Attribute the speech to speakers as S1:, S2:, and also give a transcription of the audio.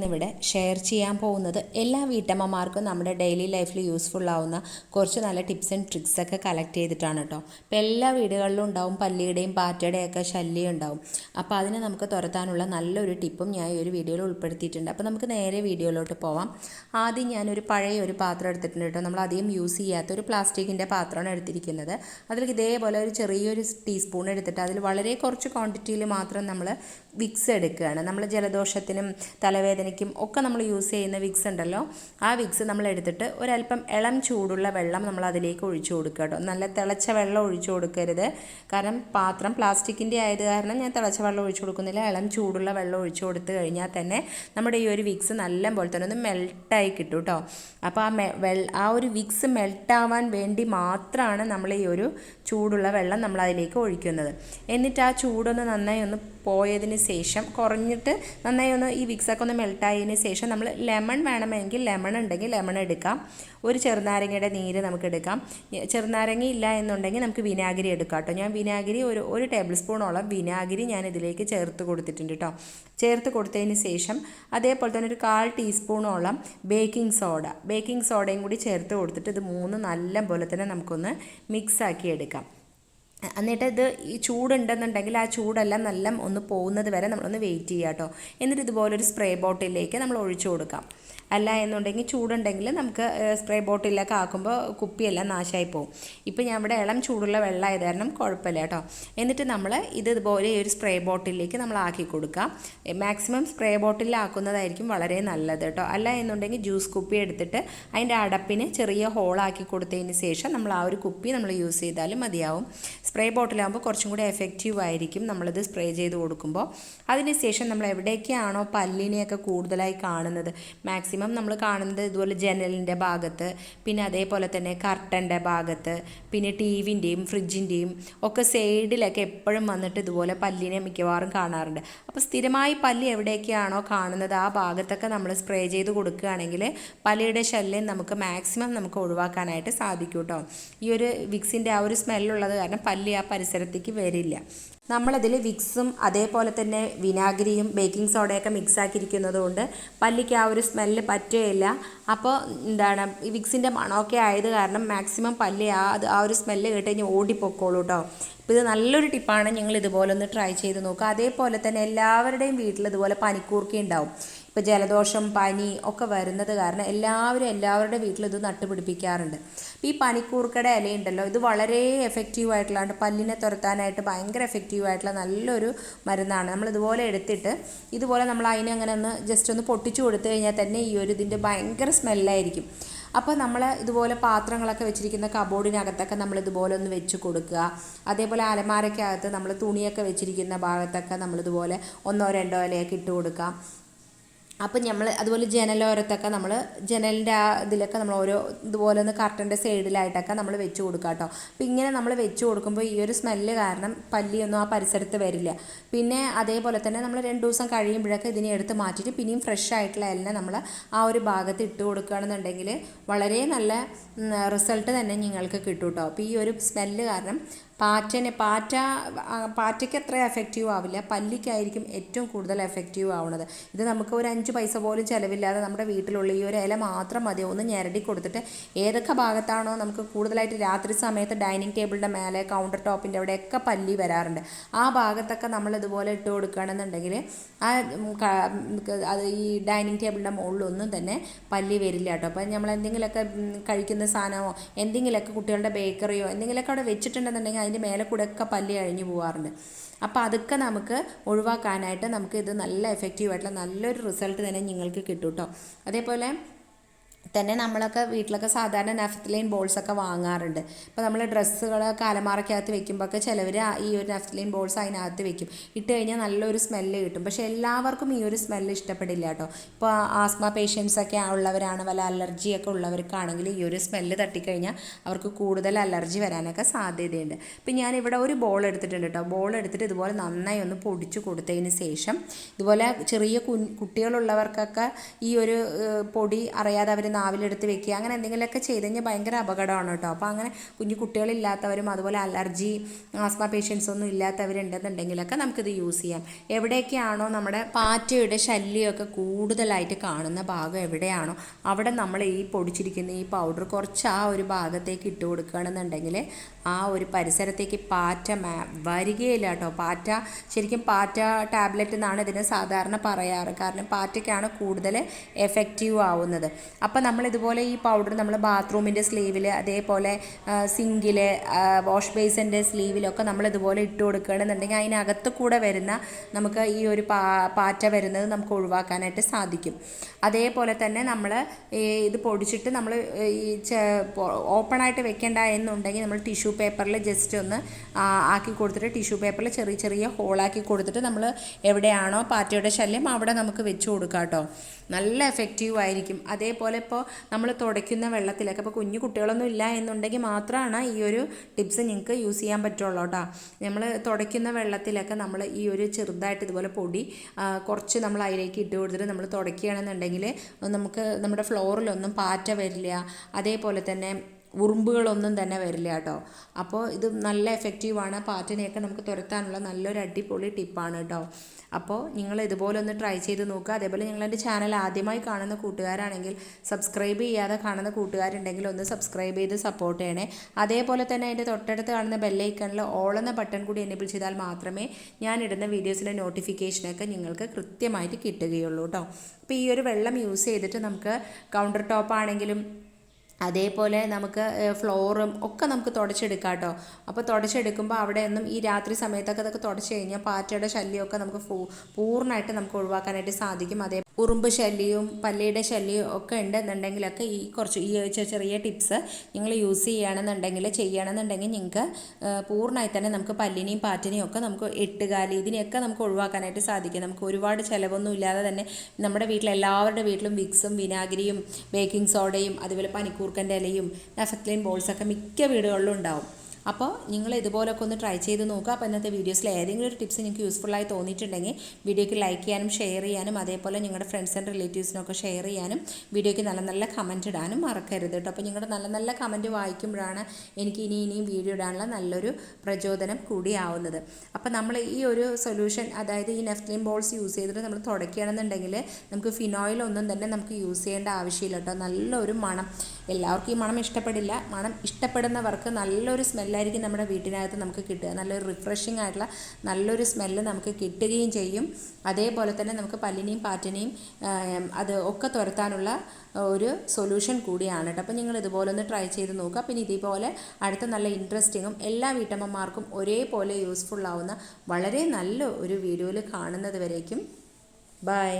S1: ഇന്നിവിടെ ഷെയർ ചെയ്യാൻ പോകുന്നത് എല്ലാ വീട്ടമ്മമാർക്കും നമ്മുടെ ഡെയിലി ലൈഫിൽ യൂസ്ഫുൾ ആവുന്ന കുറച്ച് നല്ല ടിപ്സ് ആൻഡ് ട്രിക്സ് ഒക്കെ കളക്ട് ചെയ്തിട്ടാണ് കേട്ടോ അപ്പോൾ എല്ലാ വീടുകളിലും ഉണ്ടാവും പല്ലിയുടെയും പാറ്റയുടെയും ഒക്കെ ശല്യം ഉണ്ടാവും. അപ്പോൾ അതിനെ നമുക്ക് തുരത്താനുള്ള നല്ലൊരു ടിപ്പും ഞാൻ ഈ ഒരു വീഡിയോയിൽ ഉൾപ്പെടുത്തിയിട്ടുണ്ട്. അപ്പോൾ നമുക്ക് നേരെ വീഡിയോയിലോട്ട് പോവാം. ആദ്യം ഞാനൊരു പഴയ ഒരു പാത്രം എടുത്തിട്ടുണ്ട് കേട്ടോ നമ്മൾ അധികം യൂസ് ചെയ്യാത്ത ഒരു പ്ലാസ്റ്റിക്കിന്റെ പാത്രമാണ് എടുത്തിരിക്കുന്നത്. അതിൽ ഇതേപോലെ ഒരു ചെറിയൊരു ടീസ്പൂൺ എടുത്തിട്ട് അതിൽ വളരെ കുറച്ച് ക്വാണ്ടിറ്റിയിൽ മാത്രം നമ്മൾ വിക്സ് എടുക്കുകയാണ്. നമ്മൾ ജലദോഷത്തിനും തലവേദനയ്ക്കും ഒക്കെ നമ്മൾ യൂസ് ചെയ്യുന്ന വിക്സ് ഉണ്ടല്ലോ. ആ വിക്സ് നമ്മൾ എടുത്തിട്ട് ഒരല്പം ഇളം ചൂടുള്ള വെള്ളം നമ്മൾ അതിലേക്ക് ഒഴിച്ചു കൊടുക്കുക കേട്ടോ. നല്ല തിളച്ച വെള്ളം ഒഴിച്ചു കൊടുക്കരുത്. കാരണം പാത്രം പ്ലാസ്റ്റിക്കിന്റെ ആയത് കാരണം ഞാൻ തിളച്ച വെള്ളം ഒഴിച്ചു കൊടുക്കുന്നില്ല. ഇളം ചൂടുള്ള വെള്ളം ഒഴിച്ചു കൊടുത്തു കഴിഞ്ഞാൽ തന്നെ നമ്മുടെ ഈ ഒരു വിക്സ് നല്ല പോലെ തന്നെ ഒന്ന് മെൽട്ടായി കിട്ടും കേട്ടോ. അപ്പോൾ ആ മെ ആ ഒരു വിക്സ് മെൽട്ടാവാൻ വേണ്ടി മാത്രമാണ് നമ്മൾ ഈ ഒരു ചൂടുള്ള വെള്ളം നമ്മൾ അതിലേക്ക് ഒഴിക്കുന്നത്. എന്നിട്ട് ആ ചൂടൊന്ന് നന്നായി ഒന്ന് പോയതിന് ശേഷം കുറഞ്ഞിട്ട് നന്നായി ഒന്ന് ഈ വിക്സൊക്കെ ഒന്ന് മെൽട്ടായതിന് ശേഷം നമ്മൾ ലെമൺ വേണമെങ്കിൽ ലെമൺ ഉണ്ടെങ്കിൽ ലെമൺ എടുക്കാം. ഒരു ചെറുനാരങ്ങയുടെ നീര് നമുക്ക് എടുക്കാം. ചെറുനാരങ്ങ ഇല്ല എന്നുണ്ടെങ്കിൽ നമുക്ക് വിനാഗിരി എടുക്കാം കേട്ടോ. ഞാൻ വിനാഗിരി ഒരു ഒരു ടേബിൾ സ്പൂണോളം വിനാഗിരി ഞാൻ ഇതിലേക്ക് ചേർത്ത് കൊടുത്തിട്ടുണ്ട് കേട്ടോ. ചേർത്ത് കൊടുത്തതിന് ശേഷം അതേപോലെ തന്നെ ഒരു കാൽ ടീസ്പൂണോളം ബേക്കിംഗ് സോഡ. ബേക്കിംഗ് സോഡയും കൂടി ചേർത്ത് കൊടുത്തിട്ട് ഇത് മൂന്ന് നല്ല പോലെ തന്നെ നമുക്കൊന്ന് മിക്സ് ആക്കി എടുക്കാം. എന്നിട്ട് ഇത് ഈ ചൂടുണ്ടെന്നുണ്ടെങ്കിൽ ആ ചൂടെല്ലാം നല്ല ഒന്ന് പോകുന്നത് വരെ നമ്മളൊന്ന് വെയിറ്റ് ചെയ്യുക കേട്ടോ എന്നിട്ട് ഇതുപോലൊരു സ്പ്രേ ബോട്ടിലേക്ക് നമ്മൾ ഒഴിച്ചു കൊടുക്കാം. അല്ല എന്നുണ്ടെങ്കിൽ ചൂടുണ്ടെങ്കിൽ നമുക്ക് സ്പ്രേ ബോട്ടിലൊക്കെ ആക്കുമ്പോൾ കുപ്പിയെല്ലാം നാശമായി പോകും. ഇപ്പോൾ ഞാൻ ഇവിടെ ഇളം ചൂടുള്ള വെള്ളമായത് കാരണം കുഴപ്പമില്ല കേട്ടോ. എന്നിട്ട് നമ്മൾ ഇത് ഇതുപോലെ ഈ ഒരു സ്പ്രേ ബോട്ടിലേക്ക് നമ്മൾ ആക്കി കൊടുക്കാം. മാക്സിമം സ്പ്രേ ബോട്ടിലാക്കുന്നതായിരിക്കും വളരെ നല്ലത് കേട്ടോ. അല്ല എന്നുണ്ടെങ്കിൽ ജ്യൂസ് കുപ്പി എടുത്തിട്ട് അതിന്റെ അടപ്പിന് ചെറിയ ഹോളാക്കി കൊടുത്തതിന് ശേഷം നമ്മൾ ആ ഒരു കുപ്പി നമ്മൾ യൂസ് ചെയ്താലും മതിയാവും. സ്പ്രേ ബോട്ടിലാകുമ്പോൾ കുറച്ചും കൂടി എഫക്റ്റീവ് ആയിരിക്കും നമ്മളിത് സ്പ്രേ ചെയ്ത് കൊടുക്കുമ്പോൾ. അതിനുശേഷം നമ്മൾ എവിടേക്കാണോ പല്ലിനെയൊക്കെ കൂടുതലായി കാണുന്നത്. മാക്സിമം നമ്മൾ കാണുന്നത് ഇതുപോലെ ജനലിന്റെ ഭാഗത്ത് പിന്നെ അതേപോലെ തന്നെ കർട്ടന്റെ ഭാഗത്ത് പിന്നെ ടി വിന്റെയും ഫ്രിഡ്ജിന്റെയും ഒക്കെ സൈഡിലൊക്കെ എപ്പോഴും വന്നിട്ട് ഇതുപോലെ പല്ലിനെ മിക്കവാറും കാണാറുണ്ട്. അപ്പോൾ സ്ഥിരമായി പല്ല് എവിടെയൊക്കെയാണോ കാണുന്നത് ആ ഭാഗത്തൊക്കെ നമ്മൾ സ്പ്രേ ചെയ്ത് കൊടുക്കുകയാണെങ്കിൽ പല്ലിയുടെ ശല്യം നമുക്ക് മാക്സിമം നമുക്ക് ഒഴിവാക്കാനായിട്ട് സാധിക്കും കേട്ടോ ഈ ഒരു വിക്സിന്റെ ആ ഒരു സ്മെല്ലുള്ളത് കാരണം പല്ലി ആ പരിസരത്തേക്ക് വരില്ല. നമ്മളതിൽ വിക്സും അതേപോലെ തന്നെ വിനാഗിരിയും ബേക്കിംഗ് സോഡയൊക്കെ മിക്സാക്കിയിരിക്കുന്നത് കൊണ്ട് പല്ലിക്ക് ആ ഒരു സ്മെല്ല് പറ്റുകയില്ല. അപ്പോൾ എന്താണ് ഈ വിക്സിന്റെ മണമൊക്കെ ആയത് കാരണം മാക്സിമം പല്ലി ആ അത് ആ ഒരു സ്മെല്ല് കേട്ട് കഴിഞ്ഞാൽ ഓടിപ്പോക്കോളൂ കേട്ടോ അപ്പോൾ ഇത് നല്ലൊരു ടിപ്പാണ് ഞങ്ങൾ ഇതുപോലെ ഒന്ന് ട്രൈ ചെയ്ത് നോക്കുക അതേപോലെ തന്നെ എല്ലാവരുടെയും വീട്ടിൽ ഇതുപോലെ പനിക്കൂർക്ക ഉണ്ടാവും ഇപ്പോൾ ജലദോഷം പനി ഒക്കെ വരുന്നത് കാരണം എല്ലാവരും എല്ലാവരുടെ വീട്ടിൽ ഇത് നട്ടുപിടിപ്പിക്കാറുണ്ട്. ഈ പനിക്കൂർക്കയുടെ ഇലയുണ്ടല്ലോ ഇത് വളരെ എഫക്റ്റീവ് ആയിട്ടുള്ളതാണ്. പല്ലിനെ തുരത്താനായിട്ട് ഭയങ്കര എഫക്റ്റീവ് ആയിട്ടുള്ള നല്ലൊരു മരുന്നാണ്. നമ്മൾ ഇതുപോലെ എടുത്തിട്ട് ഇതുപോലെ നമ്മൾ അതിനെ അങ്ങനെ ഒന്ന് ജസ്റ്റ് ഒന്ന് പൊട്ടിച്ചു കൊടുത്തു കഴിഞ്ഞാൽ തന്നെ ഈ ഒരു ഇതിന്റെ ഭയങ്കര സ്മെല്ലായിരിക്കും അപ്പോൾ നമ്മൾ ഇതുപോലെ പാത്രങ്ങളൊക്കെ വെച്ചിരിക്കുന്ന കബോർഡിനകത്തൊക്കെ നമ്മൾ ഇതുപോലെ ഒന്ന് വെച്ച് കൊടുക്കുക. അതേപോലെ അലമാരയ്ക്കകത്ത് നമ്മൾ തുണിയൊക്കെ വെച്ചിരിക്കുന്ന ഭാഗത്തൊക്കെ നമ്മളിതുപോലെ ഒന്നോ രണ്ടോ ഇലയൊക്കെ ഇട്ട് കൊടുക്കുക. അപ്പം നമ്മൾ അതുപോലെ ജനലോരത്തൊക്കെ നമ്മൾ ജനലിന്റെ ആ ഇതിലൊക്കെ നമ്മൾ ഓരോ ഇതുപോലെ ഒന്ന് കർട്ടന്റെ സൈഡിലായിട്ടൊക്കെ നമ്മൾ വെച്ച് കൊടുക്കുക കേട്ടോ അപ്പം ഇങ്ങനെ നമ്മൾ വെച്ച് കൊടുക്കുമ്പോൾ ഈ ഒരു സ്മെല്ല് കാരണം പല്ലിയൊന്നും ആ പരിസരത്ത് വരില്ല. പിന്നെ അതേപോലെ തന്നെ നമ്മൾ രണ്ട് ദിവസം കഴിയുമ്പോഴൊക്കെ ഇതിനെ എടുത്ത് മാറ്റിയിട്ട് പിന്നെയും ഫ്രഷ് ആയിട്ടുള്ള എല്ലാം നമ്മൾ ആ ഒരു ഭാഗത്ത് ഇട്ട് കൊടുക്കുകയാണെന്നുണ്ടെങ്കിൽ വളരെ നല്ല റിസൾട്ട് തന്നെ നിങ്ങൾക്ക് കിട്ടും കേട്ടോ അപ്പോൾ ഈ ഒരു സ്മെല്ല് കാരണം പാറ്റനെ പാറ്റ പാറ്റയ്ക്ക് അത്ര എഫക്റ്റീവ് ആവില്ല. പല്ലിക്കായിരിക്കും ഏറ്റവും കൂടുതൽ എഫക്റ്റീവ് ആവുന്നത്. ഇത് നമുക്ക് ഒരു അഞ്ച് പൈസ പോലും ചിലവില്ലാതെ നമ്മുടെ വീട്ടിലുള്ള ഈ ഒരു ഇല മാത്രം മതി. ഒന്ന് ഞെരടി കൊടുത്തിട്ട് ഏതൊക്കെ ഭാഗത്താണോ നമുക്ക് കൂടുതലായിട്ട് രാത്രി സമയത്ത് ഡൈനിങ് ടേബിളിന്റെ മേലെ കൗണ്ടർ ടോപ്പിന്റെ അവിടെയൊക്കെ പല്ലി വരാറുണ്ട്. ആ ഭാഗത്തൊക്കെ നമ്മൾ ഇതുപോലെ ഇട്ട് കൊടുക്കുകയാണെന്നുണ്ടെങ്കിൽ ആ അത് ഈ ഡൈനിങ് ടേബിളിന്റെ മുകളിലൊന്നും തന്നെ പല്ലി വരില്ല കേട്ടോ. അപ്പം നമ്മൾ എന്തെങ്കിലുമൊക്കെ കഴിക്കുന്ന സാധനമോ എന്തെങ്കിലുമൊക്കെ കുട്ടികളുടെ ബേക്കറിയോ എന്തെങ്കിലുമൊക്കെ അവിടെ വെച്ചിട്ടുണ്ടെന്നുണ്ടെങ്കിൽ അതിന്റെ മേലെ കൂടെ ഒക്കെ പല്ലി അഴിഞ്ഞു പോകാറുണ്ട് അപ്പോൾ അതൊക്കെ നമുക്ക് ഒഴിവാക്കാനായിട്ട് നമുക്ക് ഇത് നല്ല എഫക്റ്റീവ് ആയിട്ടുള്ള നല്ലൊരു റിസൾട്ട് തന്നെ നിങ്ങൾക്ക് കിട്ടും കേട്ടോ അതേപോലെ തന്നെ നമ്മളൊക്കെ വീട്ടിലൊക്കെ സാധാരണ നഫ്തലൈൻ ബോൾസൊക്കെ വാങ്ങാറുണ്ട്. ഇപ്പോൾ നമ്മൾ ഡ്രസ്സുകളൊക്കെ അലമാറയ്ക്കകത്ത് വെക്കുമ്പോഴൊക്കെ ചിലവർ ഈ ഒരു നഫ്തലൈൻ ബോൾസ് അതിനകത്ത് വെക്കും. ഇട്ട് കഴിഞ്ഞാൽ നല്ലൊരു സ്മെല്ല് കിട്ടും. പക്ഷേ എല്ലാവർക്കും ഈ ഒരു സ്മെല്ല് ഇഷ്ടപ്പെടില്ല കേട്ടോ. ഇപ്പോൾ ആസ്മ പേഷ്യൻസ് ഒക്കെ ഉള്ളവരാണ് വല്ല അലർജിയൊക്കെ ഉള്ളവർക്കാണെങ്കിൽ ഈ ഒരു സ്മെല്ല് തട്ടിക്കഴിഞ്ഞാൽ അവർക്ക് കൂടുതൽ അലർജി വരാനൊക്കെ സാധ്യതയുണ്ട്. ഇപ്പം ഇവിടെ ഒരു ബോൾ എടുത്തിട്ടുണ്ട് കേട്ടോ. ബോൾ എടുത്തിട്ട് ഇതുപോലെ നന്നായി ഒന്ന് പൊടിച്ചു കൊടുത്തതിന് ശേഷം ഇതുപോലെ ചെറിയ കുട്ടികളുള്ളവർക്കൊക്കെ ഈ ഒരു പൊടി അറിയാതെ അവർ നാവിലെടുത്ത് വെക്കുക. അങ്ങനെ എന്തെങ്കിലുമൊക്കെ ചെയ്ത് കഴിഞ്ഞാൽ ഭയങ്കര അപകടമാണ് കേട്ടോ. അപ്പോൾ അങ്ങനെ കുഞ്ഞു കുട്ടികളില്ലാത്തവരും അതുപോലെ അലർജി ആസ്മ പേഷ്യൻസ് ഒന്നും ഇല്ലാത്തവരുണ്ടെന്നുണ്ടെങ്കിലൊക്കെ നമുക്കിത് യൂസ് ചെയ്യാം. എവിടെയൊക്കെയാണോ നമ്മുടെ പാറ്റയുടെ ശല്യമൊക്കെ കൂടുതലായിട്ട് കാണുന്ന ഭാഗം എവിടെയാണോ അവിടെ നമ്മൾ ഈ പൊടിച്ചിരിക്കുന്ന ഈ പൗഡർ കുറച്ച് ആ ഒരു ഭാഗത്തേക്ക് ഇട്ട് കൊടുക്കുകയാണെന്നുണ്ടെങ്കിൽ ആ ഒരു പരിസരത്തേക്ക് പാറ്റ മാ വരികയില്ല കേട്ടോ. പാറ്റ ശരിക്കും പാറ്റ ടാബ്ലറ്റ് എന്നാണ് ഇതിന് സാധാരണ പറയാറ്. കാരണം പാറ്റയ്ക്കാണ് കൂടുതൽ എഫക്റ്റീവ് ആവുന്നത്. അപ്പോൾ നമ്മൾ ഇതുപോലെ ഈ പൗഡർ നമ്മൾ ബാത്റൂമിന്റെ സ്ലീവിൽ അതേപോലെ സിങ്കിൽ വാഷ് ബേസിന്റെ സ്ലീവിലൊക്കെ നമ്മൾ ഇതുപോലെ ഇട്ട് കൊടുക്കുകയാണെന്നുണ്ടെങ്കിൽ അതിനകത്ത് കൂടെ വരുന്ന നമുക്ക് ഈ ഒരു പാ പാറ്റ വരുന്നത് നമുക്ക് ഒഴിവാക്കാനായിട്ട് സാധിക്കും. അതേപോലെ തന്നെ നമ്മൾ ഇത് പൊടിച്ചിട്ട് നമ്മൾ ഈ ഓപ്പണായിട്ട് വെക്കേണ്ട എന്നുണ്ടെങ്കിൽ നമ്മൾ ടിഷ്യൂ പേപ്പറിൽ ജസ്റ്റ് ഒന്ന് ആക്കി കൊടുത്തിട്ട് ടിഷ്യൂ പേപ്പറിൽ ചെറിയ ചെറിയ ഹോളാക്കി കൊടുത്തിട്ട് നമ്മൾ എവിടെയാണോ പാറ്റയുടെ ശല്യം അവിടെ നമുക്ക് വെച്ച് കൊടുക്കാം കേട്ടോ നല്ല എഫക്റ്റീവ് ആയിരിക്കും. അതേപോലെ ഇപ്പോൾ നമ്മൾ തുടയ്ക്കുന്ന വെള്ളത്തിലൊക്കെ. ഇപ്പോൾ കുഞ്ഞു കുട്ടികളൊന്നും ഇല്ല എന്നുണ്ടെങ്കിൽ മാത്രമാണ് ഈ ഒരു ടിപ്സ് നിങ്ങൾക്ക് യൂസ് ചെയ്യാൻ പറ്റുള്ളൂ കേട്ടോ നമ്മൾ തുടയ്ക്കുന്ന വെള്ളത്തിലൊക്കെ നമ്മൾ ഈ ഒരു ചെറുതായിട്ട് ഇതുപോലെ പൊടി കുറച്ച് നമ്മൾ അതിലേക്ക് ഇട്ട് കൊടുത്തിട്ട് നമ്മൾ തുടയ്ക്കുകയാണെന്നുണ്ടെങ്കിൽ നമുക്ക് നമ്മുടെ ഫ്ലോറിലൊന്നും പാറ്റ വരില്ല. അതേപോലെ തന്നെ ഉറുമ്പുകളൊന്നും തന്നെ വരില്ല കേട്ടോ. അപ്പോൾ ഇത് നല്ല എഫക്റ്റീവാണ് പാറ്റിനെയൊക്കെ നമുക്ക് തുരത്താനുള്ള നല്ലൊരു അടിപൊളി ടിപ്പാണ് കേട്ടോ. അപ്പോൾ നിങ്ങൾ ഇതുപോലെ ഒന്ന് ട്രൈ ചെയ്ത് നോക്കുക. അതേപോലെ നിങ്ങൾ എന്റെ ചാനൽ ആദ്യമായി കാണുന്ന കൂട്ടുകാരാണെങ്കിൽ സബ്സ്ക്രൈബ് ചെയ്യാതെ കാണുന്ന കൂട്ടുകാരുണ്ടെങ്കിൽ ഒന്ന് സബ്സ്ക്രൈബ് ചെയ്ത് സപ്പോർട്ട് ചെയ്യണേ. അതേപോലെ തന്നെ അതിന്റെ തൊട്ടടുത്ത് കാണുന്ന ബെല്ലൈക്കണിൽ ഓൾ എന്ന ബട്ടൺ കൂടി എനേബിൾ ചെയ്താൽ മാത്രമേ ഞാൻ ഇടുന്ന വീഡിയോസിന്റെ നോട്ടിഫിക്കേഷനൊക്കെ നിങ്ങൾക്ക് കൃത്യമായിട്ട് കിട്ടുകയുള്ളൂ കേട്ടോ. അപ്പോൾ ഈ ഒരു വെള്ളം യൂസ് ചെയ്തിട്ട് നമുക്ക് കൗണ്ടർ ടോപ്പ് ആണെങ്കിലും അതേപോലെ നമുക്ക് ഫ്ലോറും ഒക്കെ നമുക്ക് തുടച്ചെടുക്കാം കേട്ടോ. അപ്പോൾ തുടച്ചെടുക്കുമ്പോൾ അവിടെ ഒന്നും ഈ രാത്രി സമയത്തൊക്കെ അതൊക്കെ തുടച്ച് കഴിഞ്ഞാൽ പാറ്റയുടെ ശല്യമൊക്കെ നമുക്ക് പൂർണമായിട്ട് നമുക്ക് ഒഴിവാക്കാനായിട്ട് സാധിക്കും. അതേ ഉറുമ്പ് ശല്യവും പല്ലിയുടെ ശല്യവും ഒക്കെ ഉണ്ടെന്നുണ്ടെങ്കിലൊക്കെ ഈ കുറച്ച് ഈ ചെറിയ ടിപ്സ് നിങ്ങൾ യൂസ് ചെയ്യുകയാണെന്നുണ്ടെങ്കിൽ ചെയ്യണമെന്നുണ്ടെങ്കിൽ നിങ്ങൾക്ക് പൂർണമായി തന്നെ നമുക്ക് പല്ലിനെയും പാറ്റിനെയും ഒക്കെ നമുക്ക് എട്ടുകാലി ഇതിനെയൊക്കെ നമുക്ക് ഒഴിവാക്കാനായിട്ട് സാധിക്കും. നമുക്ക് ഒരുപാട് ചിലവൊന്നും ഇല്ലാതെ തന്നെ നമ്മുടെ വീട്ടിൽ എല്ലാവരുടെ വീട്ടിലും വിക്സും വിനാഗിരിയും ബേക്കിംഗ് സോഡയും അതുപോലെ പനിക്കൂർക്കന്റെ ഇലയും നഫക്ലൈൻ ബോൾസൊക്കെ മിക്ക വീടുകളിലും ഉണ്ടാവും. അപ്പോൾ നിങ്ങൾ ഇതുപോലൊക്കെ ഒന്ന് ട്രൈ ചെയ്ത് നോക്കുക. അപ്പോൾ ഇന്നത്തെ വീഡിയോസിൽ ഏതെങ്കിലും ഒരു ടിപ്സ് നിങ്ങൾക്ക് യൂസ്ഫുള്ളായി തോന്നിയിട്ടുണ്ടെങ്കിൽ വീഡിയോയ്ക്ക് ലൈക്ക് ചെയ്യാനും ഷെയർ ചെയ്യാനും അതേപോലെ നിങ്ങളുടെ ഫ്രണ്ട്സ് ആൻഡ് റിലേറ്റീവ്സിനൊക്കെ ഷെയർ ചെയ്യാനും വീഡിയോയ്ക്ക് നല്ല നല്ല കമന്റ് ഇടാനും മറക്കരുത് കേട്ടോ അപ്പോൾ നിങ്ങളുടെ നല്ല നല്ല കമന്റ് വായിക്കുമ്പോഴാണ് എനിക്ക് ഇനി ഇനിയും വീഡിയോ ഇടാനുള്ള നല്ലൊരു പ്രചോദനം കൂടിയാവുന്നത് അപ്പോൾ നമ്മൾ ഈ ഒരു സൊല്യൂഷൻ അതായത് ഈ നെഫ്റ്റിൻ ബോൾസ് യൂസ് ചെയ്തിട്ട് നമ്മൾ തുടയ്ക്കുകയാണെന്നുണ്ടെങ്കിൽ നമുക്ക് ഫിനോയിൽ ഒന്നും തന്നെ നമുക്ക് യൂസ് ചെയ്യേണ്ട ആവശ്യമില്ല കേട്ടോ നല്ലൊരു മണം. എല്ലാവർക്കും ഈ മണം ഇഷ്ടപ്പെടില്ല. മണം ഇഷ്ടപ്പെടുന്നവർക്ക് നല്ലൊരു സ്മെല്ലായിരിക്കും നമ്മുടെ വീട്ടിനകത്ത് നമുക്ക് കിട്ടുക. നല്ലൊരു റിഫ്രഷിംഗ് ആയിട്ടുള്ള നല്ലൊരു സ്മെല്ല് നമുക്ക് കിട്ടുകയും ചെയ്യും. അതേപോലെ തന്നെ നമുക്ക് പല്ലിനെയും പാറ്റിനെയും അത് ഒക്കെ തുരത്താനുള്ള ഒരു സൊല്യൂഷൻ കൂടിയാണ് കേട്ടോ. അപ്പോൾ നിങ്ങൾ ഇതുപോലെ ഒന്ന് ട്രൈ ചെയ്ത് നോക്കുക. പിന്നെ ഇതേപോലെ അടുത്ത നല്ല ഇൻട്രസ്റ്റിങ്ങും എല്ലാ വീട്ടമ്മമാർക്കും ഒരേപോലെ യൂസ്ഫുൾ ആവുന്ന വളരെ നല്ല ഒരു വീഡിയോയിൽ കാണുന്നത് വരേക്കും. ബൈ